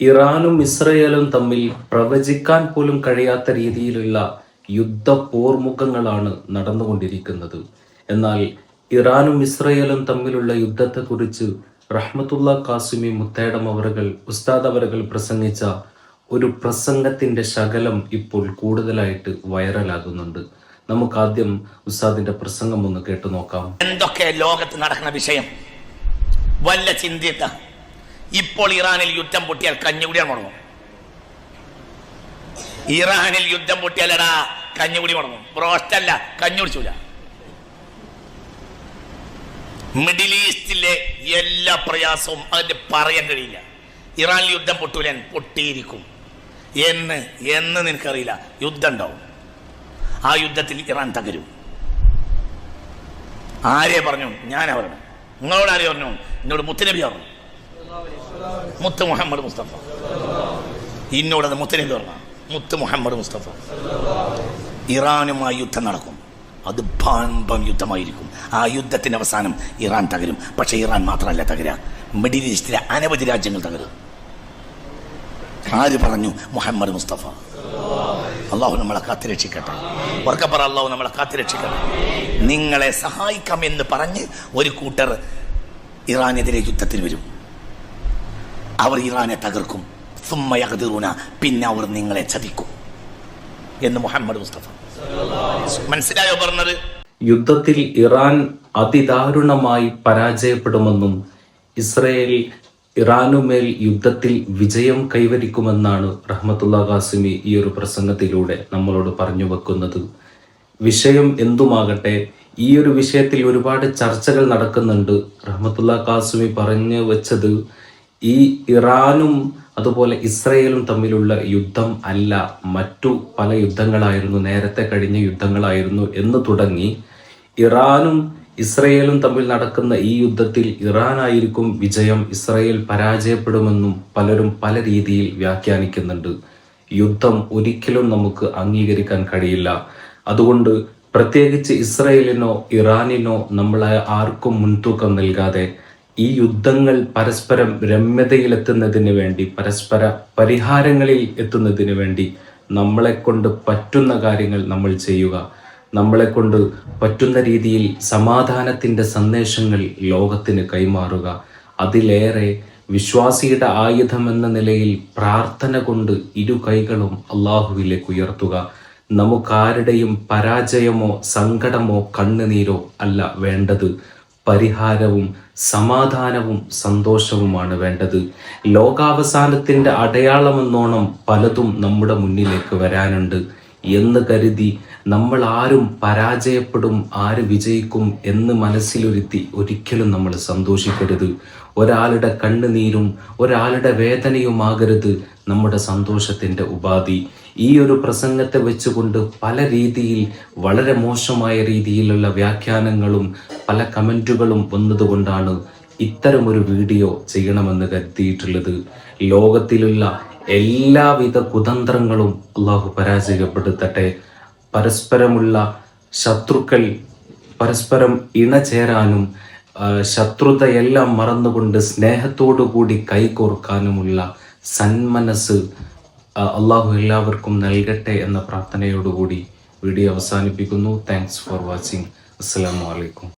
ഇറാനും ഇസ്രയേലും തമ്മിൽ പ്രവചിക്കാൻ പോലും കഴിയാത്ത രീതിയിലുള്ള യുദ്ധ പോർമുഖങ്ങളാണ് നടന്നുകൊണ്ടിരിക്കുന്നത്. എന്നാൽ ഇറാനും ഇസ്രയേലും തമ്മിലുള്ള യുദ്ധത്തെക്കുറിച്ച് റഹ്മത്തുള്ള കാസിമി മുത്തേടം അവറുകൾ ഉസ്താദ് അവറുകൾ പ്രസംഗിച്ച ഒരു പ്രസംഗത്തിന്റെ ശകലം ഇപ്പോൾ കൂടുതലായിട്ട് വൈറലാകുന്നുണ്ട്. നമുക്ക് ആദ്യം ഉസ്താദിന്റെ പ്രസംഗം ഒന്ന് കേട്ടു നോക്കാം. എന്തൊക്കെ ലോകത്ത് നടക്കുന്ന വിഷയം? വല്ല ചിന്തിത്ത ഇപ്പോൾ ഇറാനിൽ യുദ്ധം പൊട്ടിയാൽ കഞ്ഞുകുടിയാൽ മുടങ്ങും. ഇറാനിൽ യുദ്ധം പൊട്ടിയാലടാ കഞ്ഞുകുടി മുടങ്ങും. ബ്രോസ്റ്റല്ല കഞ്ഞുടിച്ചൂല മിഡിൽ ഈസ്റ്റിലെ എല്ലാ പ്രയാസവും അതിന്റെ പറയാൻ കഴിയില്ല. ഇറാനിൽ യുദ്ധം പൊട്ടൂലൻ പൊട്ടിയിരിക്കും. എന്ന് എന്ന് നിനക്കറിയില്ല. യുദ്ധം ഉണ്ടാവും. ആ യുദ്ധത്തിൽ ഇറാൻ തകരും. ആരെ പറഞ്ഞു? ഞാൻ പറഞ്ഞു നിങ്ങളോട് ആരെ പറഞ്ഞു? എന്നോട് മുത്തനബി പറഞ്ഞു. മുത്ത് മുഹമ്മദ് മുസ്തഫ. ഇന്നോടത് മുത്തനബി പറഞ്ഞ മുത്ത് മുഹമ്മദ് മുസ്തഫ. ഇറാനുമായി യുദ്ധം നടക്കും. അത് ഭാമ്പം യുദ്ധമായിരിക്കും. ആ യുദ്ധത്തിന്റെ അവസാനം ഇറാൻ തകരും. പക്ഷേ ഇറാൻ മാത്രമല്ല തകരാ. മിഡിൽ ഈസ്റ്റിലെ അനവധി രാജ്യങ്ങൾ തകരും. ആര് പറഞ്ഞു? മുഹമ്മദ് മുസ്തഫ. അള്ളാഹു നമ്മളെ കാത്തുരക്ഷിക്കട്ടെ ഉറക്കപ്പറ അള്ളാഹു നമ്മളെ കാത്തുരക്ഷിക്കട്ടെ നിങ്ങളെ സഹായിക്കാം എന്ന് പറഞ്ഞ് ഒരു കൂട്ടർ ഇറാനെതിരെ യുദ്ധത്തിൽ വരും. അവർ ഇറാനെ തകർക്കും. സുമ്മയകതിറൂന പിന്നെ അവർ നിങ്ങളെ ചതിക്കും. എന്ന് മുഹമ്മദ് മുസ്തഫ. മനസ്സിലായോ പറഞ്ഞത്? യുദ്ധത്തിൽ ഇറാൻ അതിദാരുണമായി പരാജയപ്പെടുമെന്നും ഇസ്രയേൽ ഇറാനുമേൽ യുദ്ധത്തിൽ വിജയം കൈവരിക്കുമെന്നാണ് റഹ്മത്തുള്ള ഖാസിമി ഈ ഒരു പ്രസംഗത്തിലൂടെ നമ്മളോട് പറഞ്ഞു വെക്കുന്നത്. വിഷയം എന്തുമാകട്ടെ ഈ ഒരു വിഷയത്തിൽ ഒരുപാട് ചർച്ചകൾ നടക്കുന്നുണ്ട്. റഹ്മത്തുള്ള ഖാസിമി പറഞ്ഞു വെച്ചത് ഈ ഇറാനും അതുപോലെ ഇസ്രയേലും തമ്മിലുള്ള യുദ്ധം അല്ല മറ്റു പല യുദ്ധങ്ങളായിരുന്നു നേരത്തെ കഴിഞ്ഞ യുദ്ധങ്ങളായിരുന്നു എന്ന് തുടങ്ങി. ഇറാനും ഇസ്രയേലും തമ്മിൽ നടക്കുന്ന ഈ യുദ്ധത്തിൽ ഇറാനായിരിക്കും വിജയം ഇസ്രയേൽ പരാജയപ്പെടുമെന്നും പലരും പല രീതിയിൽ വ്യാഖ്യാനിക്കുന്നുണ്ട്. യുദ്ധം ഒരിക്കലും നമുക്ക് അംഗീകരിക്കാൻ കഴിയില്ല. അതുകൊണ്ട് പ്രത്യേകിച്ച് ഇസ്രയേലിനോ ഇറാനിനോ നമ്മളെ ആർക്കും മുൻതൂക്കം നൽകാതെ ഈ യുദ്ധങ്ങൾ പരസ്പരം രമ്യതയിലെത്തുന്നതിന് വേണ്ടി പരസ്പര പരിഹാരങ്ങളിൽ എത്തുന്നതിന് വേണ്ടി നമ്മളെ കൊണ്ട് പറ്റുന്ന കാര്യങ്ങൾ നമ്മൾ ചെയ്യുക. നമ്മളെ കൊണ്ട് പറ്റുന്ന രീതിയിൽ സമാധാനത്തിന്റെ സന്ദേശങ്ങൾ ലോകത്തിന് കൈമാറുക. അതിലേറെ വിശ്വാസിയുടെ ആയുധം എന്ന നിലയിൽ പ്രാർത്ഥന കൊണ്ട് ഇരു കൈകളും അള്ളാഹുവിലേക്ക് ഉയർത്തുക. നമുക്കാരുടെയും പരാജയമോ സങ്കടമോ കണ്ണുനീരോ അല്ല വേണ്ടത്. പരിഹാരവും സമാധാനവും സന്തോഷവുമാണ് വേണ്ടത്. ലോകാവസാനത്തിന്റെ അടയാളമെന്നോണം പലതും നമ്മുടെ മുന്നിലേക്ക് വരാനുണ്ട്. എന്ന് കരുതി നമ്മൾ ആരും പരാജയപ്പെടും ആര് വിജയിക്കും എന്ന് മനസ്സിലൊരുത്തി ഒരിക്കലും നമ്മൾ സന്തോഷിക്കരുത്. ഒരാളുടെ കണ്ണുനീരും ഒരാളുടെ വേദനയുമാകരുത് നമ്മുടെ സന്തോഷത്തിന്റെ ഉപാധി. ഈ ഒരു പ്രസംഗത്തെ വെച്ചുകൊണ്ട് പല രീതിയിൽ വളരെ മോശമായ രീതിയിലുള്ള വ്യാഖ്യാനങ്ങളും പല കമന്റുകളും വന്നതുകൊണ്ടാണ് ഇത്തരമൊരു വീഡിയോ ചെയ്യണമെന്ന് കരുതിയിട്ടുള്ളത്. ലോകത്തിലുള്ള എല്ലാവിധ കുതന്ത്രങ്ങളും അള്ളാഹു പരാജയപ്പെടുത്തട്ടെ. പരസ്പരമുള്ള ശത്രുക്കൾ പരസ്പരം ഇണചേരാനും ശത്രുതയെല്ലാം മറന്നുകൊണ്ട് സ്നേഹത്തോടു കൂടി കൈകോർക്കാനുമുള്ള സന്മനസ് അള്ളാഹു എല്ലാവർക്കും നൽകട്ടെ എന്ന പ്രാർത്ഥനയോടുകൂടി വീഡിയോ അവസാനിപ്പിക്കുന്നു. താങ്ക്സ് ഫോർ വാച്ചിങ് അസ്സലാമു അലൈക്കും